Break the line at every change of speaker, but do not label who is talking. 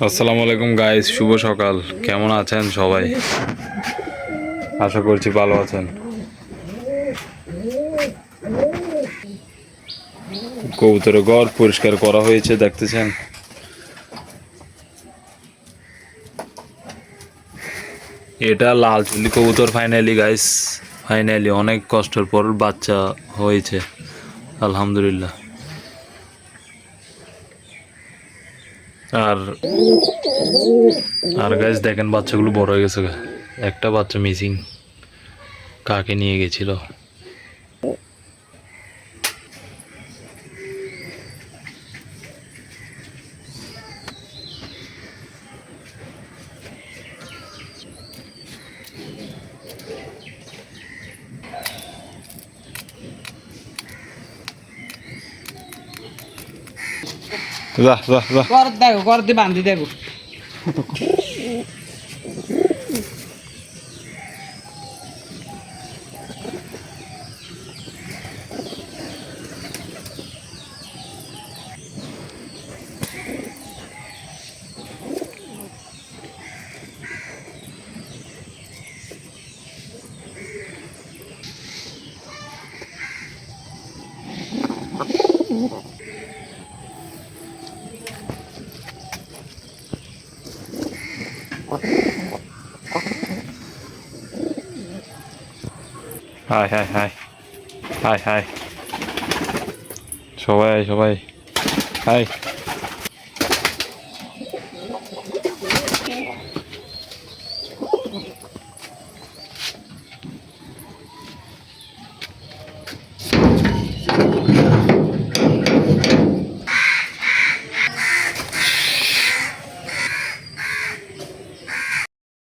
আসসালামু আলাইকুম গাইস শুভ সকাল। কেমন আছেন সবাই? আশা করছি ভালো আছেন। কবুতরের ঘর পরিষ্কার করা হয়েছে, দেখতেছেন? এটা লাল চুলি কবুতর ফাইনালি গাইস ফাইনালি অনেক কষ্টের পর বাচ্চা হয়েছে। আলহামদুলিল্লাহ। আর আর গাছ দেখেন বাচ্চাগুলো বড় হয়ে গেছে একটা বাচ্চা মিসিং কাকে নিয়ে গেছিল? যা যা যা।
কর দেখো কর দিয়ে বান্ধি দেখো।
Hi hi hi hi hi সবাই সবাই হাই